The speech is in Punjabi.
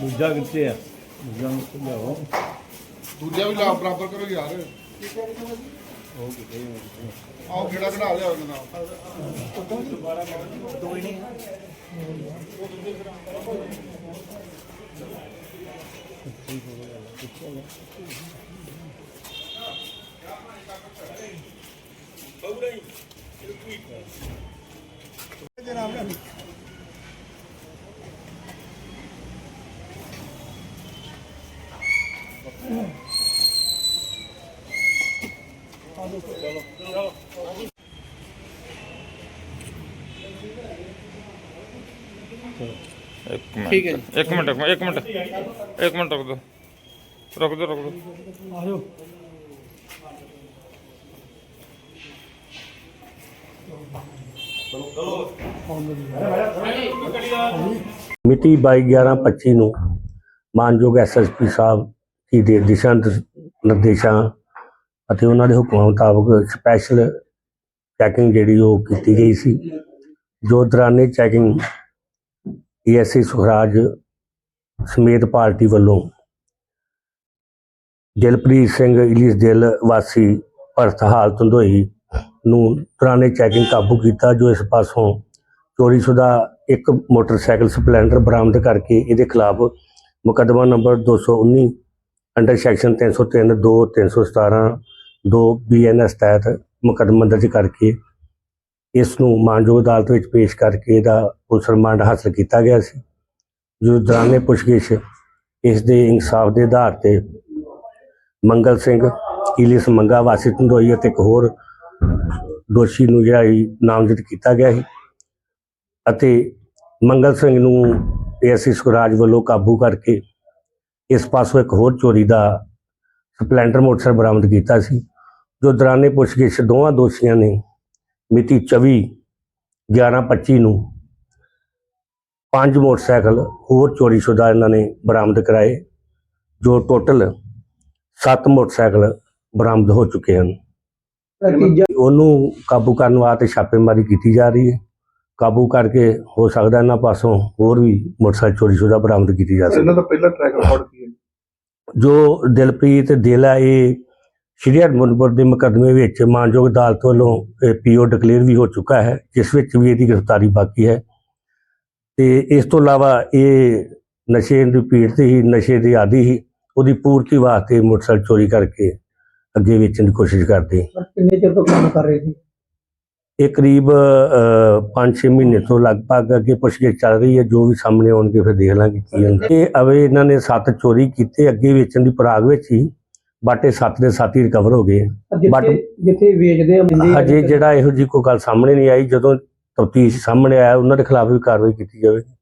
ਦੂਜਾ ਕਿੱਥੇ ਆ? ਦੂਜਾ ਨੂੰ ਲਿਆਓ। ਦੂਜਾ ਵੀ ਲਾ ਬਰਾਬਰ ਕਰੋ ਯਾਰ। ਉਹ ਕਿੱਥੇ ਆ? ਆਓ ਕਿਹੜਾ ਕਢਾ ਲਿਆ ਉਹਨਾਂ ਦਾ ਇੱਕ ਮਿੰਟ ਠੀਕ ਹੈ ਇੱਕ ਮਿੰਟ ਇੱਕ ਮਿੰਟ ਇੱਕ ਮਿੰਟ ਇੱਕ ਮਿੰਟ ਰੁਕ ਦੋ ਰੁਕ ਦੋ ਰੁਕ ਦੋ ਮਿਤੀ 22/11/25 ਨੂੰ ਮਾਨਯੋਗ ਐਸਐਸਪੀ ਸਾਹਿਬ ਜੀ ਦੇ ਦਿਸ਼ਾ ਨਿਰਦੇਸ਼ਾਂ ਅਤੇ ਉਹਨਾਂ ਦੇ ਹੁਕਮਾਂ ਮੁਤਾਬਕ ਸਪੈਸ਼ਲ ਚੈਕਿੰਗ ਜਿਹੜੀ ਉਹ ਕੀਤੀ ਗਈ ਸੀ। ਜੋ ਦੌਰਾਨੇ ਚੈਕਿੰਗ ਈਐਸਸੀ ਸੁਖਰਾਜ ਸਮੇਤ ਪਾਰਟੀ ਵੱਲੋਂ ਦਿਲਪ੍ਰੀਤ ਸਿੰਘ ਇਲੀਸ ਦਿਲ ਵਾਸੀ ਭਰਤ ਹਾਲਤ ਹੁੰਦੋਈ ਨੂੰ ਦੌਰਾਨੇ ਚੈਕਿੰਗ ਕਾਬੂ ਕੀਤਾ, ਜੋ ਇਸ ਪਾਸੋਂ ਚੋਰੀਸ਼ੁਦਾ ਇੱਕ ਮੋਟਰਸਾਈਕਲ ਸਪਲੈਂਡਰ ਬਰਾਮਦ ਕਰਕੇ ਇਹਦੇ ਖਿਲਾਫ ਮੁਕੱਦਮਾ ਨੰਬਰ 219 ਅੰਡਰ ਸੈਕਸ਼ਨ 303 2 317 2 ਬੀਐਨਐਸ ਤਹਿਤ ਮੁਕੱਦਮਾ ਦਰਜ ਕਰਕੇ ਇਸ ਨੂੰ ਮਾਨਯੋਗ ਅਦਾਲਤ ਵਿੱਚ ਪੇਸ਼ ਕਰਕੇ ਇਹਦਾ ਪੁਲਿਸ ਰਿਮਾਂਡ ਹਾਸਲ ਕੀਤਾ ਗਿਆ ਸੀ। ਜੋ ਦੌਰਾਨੇ ਪੁੱਛਗਿੱਛ ਇਸ ਦੇ ਇਨਸਾਫ ਦੇ ਆਧਾਰ ਤੇ ਮੰਗਲ ਸਿੰਘ ਇਲਿਸ ਮੰਗਾ ਵਾਸੀ ਧੰਦੋਈ ਅਤੇ ਇੱਕ ਹੋਰ ਦੋਸ਼ੀ ਨੂੰ ਜਿਹੜਾ ਸੀ ਨਾਮਜ਼ਦ ਕੀਤਾ ਗਿਆ ਸੀ ਅਤੇ ਮੰਗਲ ਸਿੰਘ ਨੂੰ ਏਐਸਸੀ ਸੁਖਰਾਜ ਵੱਲੋਂ ਕਾਬੂ ਕਰਕੇ ਇਸ ਪਾਸੋਂ ਇੱਕ ਹੋਰ ਚੋਰੀ ਦਾ ਸਪਲੈਂਡਰ ਮੋਟਰਸਾਈਕਲ ਬਰਾਮਦ ਕੀਤਾ ਸੀ, ਜੋ ਦੌਰਾਨੇ ਪੁੱਛਗਿੱਛ ਦੋਵਾਂ ਦੋਸ਼ੀਆਂ ਨੇ ਮਿਤੀ 24 11/25 ਨੂੰ ਪੰਜ ਮੋਟਰਸਾਈਕਲ ਹੋਰ ਚੋਰੀਸ਼ੁਦਾ ਇਹਨਾਂ ਨੇ ਬਰਾਮਦ ਕਰਾਏ, ਜੋ ਟੋਟਲ 7 ਮੋਟਰਸਾਈਕਲ ਬਰਾਮਦ ਹੋ ਚੁੱਕੇ ਹਨ। ਉਹਨੂੰ ਕਾਬੂ ਕਰਨ ਵਾਸਤੇ ਛਾਪੇਮਾਰੀ ਕੀਤੀ ਜਾ ਰਹੀ ਹੈ। ਕਾਬੂ ਕਰਕੇ ਹੋ ਸਕਦਾ ਇਹਨਾਂ ਪਾਸੋਂ ਹੋਰ ਵੀ ਮੋਟਰਸਾਈਕਲ ਚੋਰੀ ਸ਼ੁਦਾ ਬਰਾਮਦ ਕੀਤੀ ਜਾ ਸਕਦੀ ਇਹਨਾਂ ਦਾ ਪਹਿਲਾ ਟਰੈਕ ਰਿਕਾਰਡ ਕੀ ਹੈ? ਜੋ ਦਿਲਪ੍ਰੀਤ ਦਿਲ ਇਹ ਸ਼੍ਰੀ ਹਰਮੰਦਪੁਰ ਦੇ ਮੁਕੱਦਮੇ ਵਿੱਚ ਮਾਨਯੋਗ ਅਦਾਲਤ ਵੱਲੋਂ ਪੀਓ ਡਿਕਲੇਅਰ ਵੀ ਹੋ ਚੁੱਕਾ ਹੈ ਜਿਸ ਵਿੱਚ ਵੀ ਇਹਦੀ ਗ੍ਰਿਫਤਾਰੀ ਬਾਕੀ ਹੈ। ਤੇ ਇਸ ਤੋਂ ਇਲਾਵਾ ਇਹ ਨਸ਼ੇ ਦੀ ਪੀੜਤ ਹੀ ਨਸ਼ੇ ਦੀ ਆਦੀ ਹੀ ਉਹਦੀ ਪੂਰਤੀ ਵਾਸਤੇ ਮੋਟਰਸਾਈਕਲ ਚੋਰੀ ਕਰਕੇ ਅੱਗੇ ਵੇਚਣ ਦੀ ਕੋਸ਼ਿਸ਼ ਕਰਦੇ। ਕਿੰਨੇ ਚਿਰ ਤੋਂ ਕੰਮ ਕਰ ਰਹੇ ਸੀ? ਇਹ ਕਰੀਬ 5-6 ਮਹੀਨੇ ਤੋਂ ਲਗਭਗ ਅੱਗੇ ਪੁੱਛਗਿੱਛ ਚੱਲ ਰਹੀ ਹੈ। ਜੋ ਵੀ ਸਾਹਮਣੇ ਆਉਣਗੇ ਫਿਰ ਦੇਖ ਲਾਂਗੇ ਕੀ ਹੁੰਦਾ। ਇਹ ਅਵੇ ਇਹਨਾਂ ਨੇ ਸੱਤ ਚੋਰੀ ਕੀਤੇ ਅੱਗੇ ਵੇਚਣ ਦੀ ਪਰਾਗ ਵਿੱਚ ਹੀ ਬਾਟੇ ਸੱਤ ਦੇ ਸੱਤ ਹੀ ਰਿਕਵਰ ਹੋ ਗਏ। ਜਿੱਥੇ ਜਿੱਥੇ ਵੇਚਦੇ ਆ ਹਜੇ ਜਿਹੜਾ ਇਹੋ ਜੀ ਕੋਈ ਗੱਲ ਸਾਹਮਣੇ ਨਹੀਂ ਆਈ। ਜਦੋਂ ਤਫਤੀਸ਼ ਸਾਹਮਣੇ ਆਇਆ ਉਹਨਾਂ ਦੇ ਖਿਲਾਫ ਵੀ ਕਾਰਵਾਈ ਕੀਤੀ ਜਾਵੇਗੀ।